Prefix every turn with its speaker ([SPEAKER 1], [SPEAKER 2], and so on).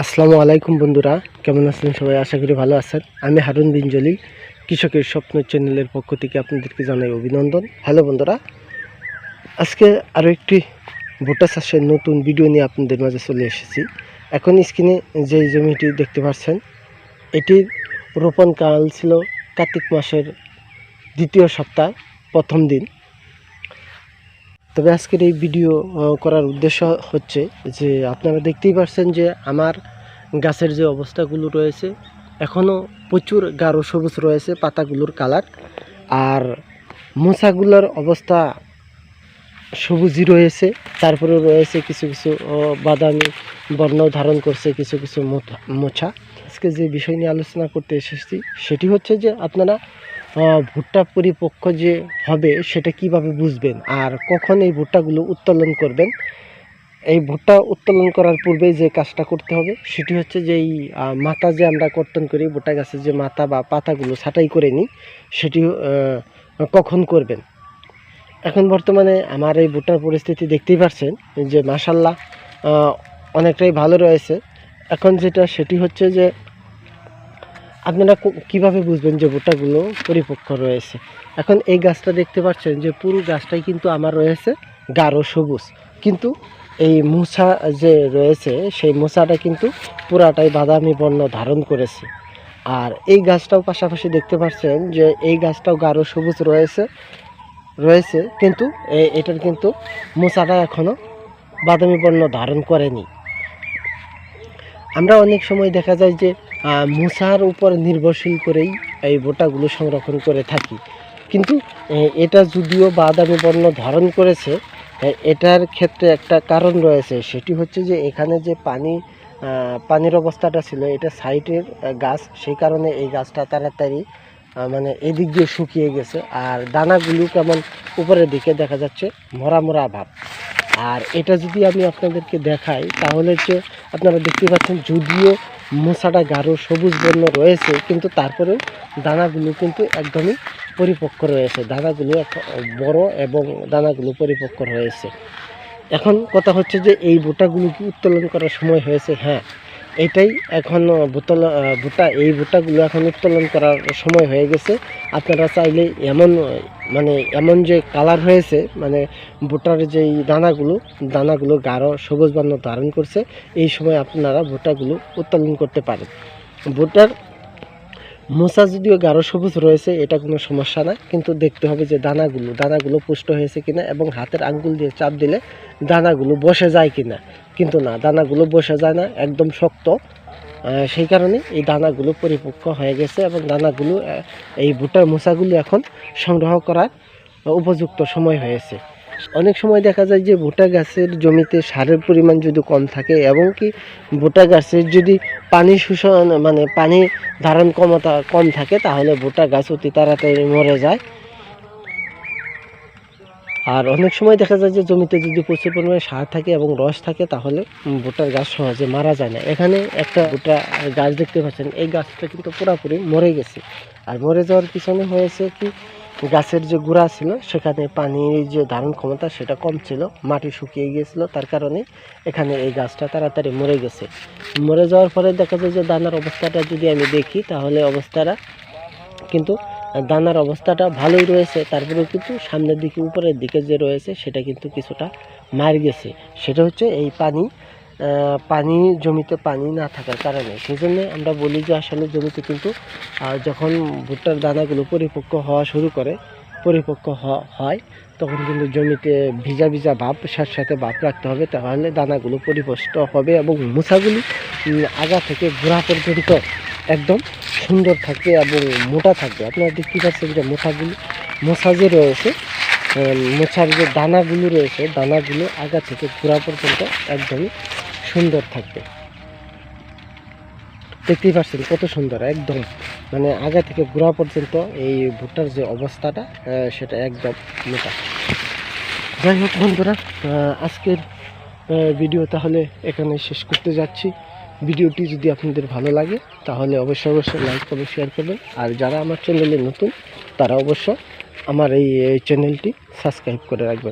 [SPEAKER 1] আসসালামু আলাইকুম বন্ধুরা, কেমন আছেন সবাই? আশা করি ভালো আছেন। আমি হারুন বিন জলিল, কৃষকের স্বপ্ন চ্যানেলের পক্ষ থেকে আপনাদেরকে জানাই অভিনন্দন। হ্যালো বন্ধুরা, আজকে আরও একটি ভুট্টা চাষের নতুন ভিডিও নিয়ে আপনাদের মাঝে চলে এসেছি। এখন স্ক্রিনে যে জমিটি দেখতে পাচ্ছেন, এটির রোপণ কাল ছিল কার্তিক মাসের দ্বিতীয় সপ্তাহ, প্রথম দিন। তবে আজকের এই ভিডিও করার উদ্দেশ্য হচ্ছে যে আপনারা দেখতেই পাচ্ছেন যে আমার গাছের যে অবস্থাগুলো রয়েছে এখনও প্রচুর গাঢ় সবুজ রয়েছে পাতাগুলোর কালার আর মোচাগুলোর অবস্থা সবুজই রয়েছে। তারপরে রয়েছে কিছু কিছু বাদামি বর্ণ ধারণ করছে কিছু কিছু মোছা। আজকে যে বিষয় নিয়ে আলোচনা করতে এসেছি, সেটি হচ্ছে যে আপনারা ভুট্টা পরিপক্ক যে হবে সেটা কীভাবে বুঝবেন? আর কখন এই ভুট্টাগুলো উত্তোলন করবেন? এই ভুট্টা উত্তোলন করার পূর্বে যে কাজটা করতে হবে, সেটি হচ্ছে যে এই মাথা যে আমরা কর্তন করি, ভুট্টা গাছের যে মাথা বা পাতাগুলো ছাঁটাই করে নিই, সেটি কখন করবেন? এখন বর্তমানে আমার এই ভুট্টার পরিস্থিতি দেখতেই পাচ্ছেন যে মাসাল্লাহ অনেকটাই ভালো রয়েছে। এখন যেটা, সেটি হচ্ছে যে আপনারা কীভাবে বুঝবেন যে ভুট্টাগুলো পরিপক্ক রয়েছে? এখন এই গাছটা দেখতে পাচ্ছেন যে পুরো গাছটাই কিন্তু আমার রয়েছে গাঢ় সবুজ। কিন্তু এই মোছা যে রয়েছে, সেই মোচাটা কিন্তু পুরাটাই বাদামি বর্ণ ধারণ করেছে। আর এই গাছটাও পাশাপাশি দেখতে পাচ্ছেন যে এই গাছটাও গাঢ় সবুজ রয়েছে রয়েছে, কিন্তু এটার কিন্তু মোচাটা এখনও বাদামি বর্ণ ধারণ করেনি। আমরা অনেক সময় দেখা যায় যে মোচার উপর নির্ভরশীল করেই এই বোটাগুলো সংরক্ষণ করে থাকি। কিন্তু এটা যদিও বাদামি বর্ণ ধারণ করেছে এটার ক্ষেত্রে একটা কারণ রয়েছে। সেটি হচ্ছে যে এখানে যে পানি পানির অবস্থাটা ছিল এটা সাইডের আহ, গাছ সেই কারণে এই গাছটা তাড়াতাড়ি মানে এদিক দিয়ে শুকিয়ে গেছে। আর দানাগুলো কেমন উপরের দিকে দেখা যাচ্ছে মরা মরা ভাব আর এটা যদি আমি আপনাদেরকে দেখাই তাহলে যে আপনারা দেখতে পাচ্ছেন যদিও মোচাটা গাঢ় সবুজ বর্ণ রয়েছে, কিন্তু তারপরেও দানাগুলো কিন্তু একদমই পরিপক্ক রয়েছে। দানাগুলো বড় এবং দানাগুলো পরিপক্ক রয়েছে। এখন কথা হচ্ছে যে, এই বোটাগুলো কি উত্তোলন করার সময় হয়েছে? হ্যাঁ এটাই এখন বোতল ভুট্টা এই ভুট্টাগুলো এখন উত্তোলন করার সময় হয়ে গেছে। আপনারা চাইলে এমন মানে এমন যে কালার হয়েছে মানে ভুট্টার যেই দানাগুলো দানাগুলো গাঢ় সবুজ বর্ণ ধারণ করছে, এই সময় আপনারা ভুট্টাগুলো উত্তোলন করতে পারেন। ভুট্টার মোচা যদিও গাঢ় সবুজ রয়েছে, এটা কোনো সমস্যা না। কিন্তু দেখতে হবে যে দানাগুলো দানাগুলো পুষ্ট হয়েছে কিনা এবং হাতের আঙ্গুল দিয়ে চাপ দিলে দানাগুলো বসে যায় কিনা। কিন্তু না, দানাগুলো বসে যায় না, একদম শক্ত। সেই কারণে এই দানাগুলো পরিপক্ক হয়ে গেছে এবং দানাগুলো এই ভুট্টার মোচাগুলো এখন সংগ্রহ করার উপযুক্ত সময় হয়েছে। অনেক সময় দেখা যায় যে ভুট্টা গাছের জমিতে সারের পরিমাণ যদি কম থাকে এবং কি ভুট্টা গাছের যদি পানি শোষণ মানে পানি ধারণ ক্ষমতা কম থাকে তাহলে ভুট্টা গাছ অতি তাড়াতাড়ি মরে যায়। আর অনেক সময় দেখা যায় যে জমিতে যদি প্রচুর পরিমাণে সার থাকে এবং রস থাকে তাহলে উম, ভুট্টার গাছ সহজে মারা যায় না। এখানে একটা ভুট্টা গাছ দেখতে পাচ্ছেন। এই গাছটা কিন্তু পুরোপুরি মরে গেছে। আর মরে যাওয়ার পিছনে হয়েছে কি গাছের যে গুঁড়া ছিল, সেখানে পানির যে ধারণ ক্ষমতা সেটা কম ছিল, মাটি শুকিয়ে গিয়েছিল, তার কারণে এখানে এই গাছটা তাড়াতাড়ি মরে গেছে। মরে যাওয়ার পরে দেখা যায় যে দানার অবস্থাটা যদি আমি দেখি, তাহলে অবস্থাটা কিন্তু, দানার অবস্থাটা ভালোই রয়েছে, তারপরেও কিন্তু সামনের দিকে, উপরের দিকে যে রয়েছে, সেটা কিন্তু কিছুটা মার গেছে। সেটা হচ্ছে এই পানি পানি, জমিতে পানি না থাকার কারণে। সেই জন্য আমরা বলি যে আসলে জমিতে কিন্তু যখন ভুট্টার দানাগুলো পরিপক্ক হওয়া শুরু করে, পরিপক্ক হয়, তখন কিন্তু জমিতে ভিজা ভিজা ভাব, সাথে সাথে ভাব রাখতে হবে। তাহলে দানাগুলো পরিপুষ্ট হবে এবং মোছাগুলি আগা থেকে গোড়া পর্যন্ত একদম সুন্দর থাকবে এবং মোটা থাকবে। আপনারা দেখতে পাচ্ছেন যে মোটাগুলো মোছা যে রয়েছে মোছার যে দানাগুলো রয়েছে, দানাগুলো আগা থেকে গোড়া পর্যন্ত একদমই সুন্দর থাকবে। দেখতেই পাচ্ছেন কত সুন্দর, একদম মানে আগে থেকে গোড়া পর্যন্ত এই ভুট্টার যে অবস্থাটা সেটা একদম মোটা। যাই হোক বন্ধুরা আজকের ভিডিও তাহলে এখানে শেষ করতে যাচ্ছি। ভিডিওটি যদি আপনাদের ভালো লাগে, তাহলে অবশ্যই অবশ্যই লাইক করবেন শেয়ার করবেন। আর যারা আমার চ্যানেলে নতুন, তারা অবশ্য আমার এই এই চ্যানেলটি সাবস্ক্রাইব করে রাখবেন।